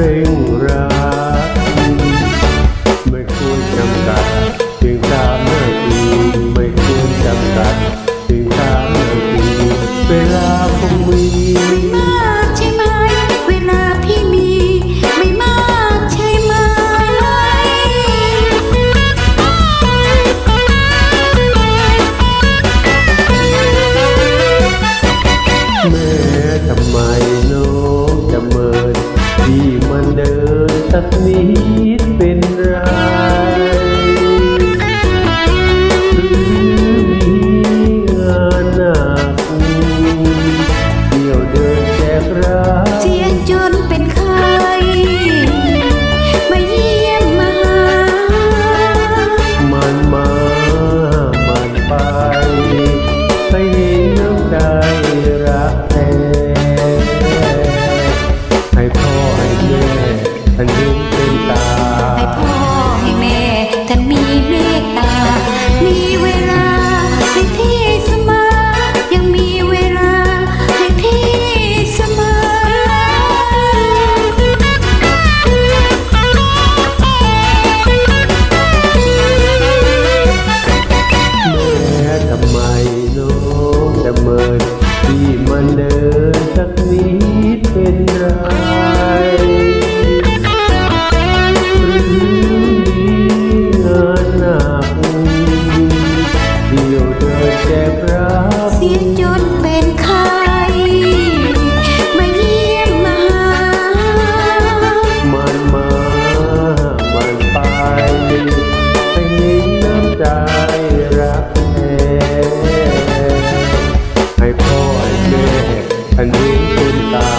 ร่งรัดไม่ควรจำกัดสิ่งตามไม่ดีไม่ควรจำกัดสิ่งตามไม่ดีเวลาคงมี สักนิดเป็นไรหรือมีงานหนักเที่ยวเดินแจกรักเสียจนเป็นใครมาเยี่ยมมาหามันมามันไป ให้เห็นน้ำใจรักแท้ให้พ่อให้แม่ ท่านเห็นเป็นตา เดินแจกรักเสียจนเป็นใครมาเยี่ยมมาหามันมามันไปให้เห็นน้ำใจรักแท้ให้พ่อให้แม่ท่านเห็นเป็นตา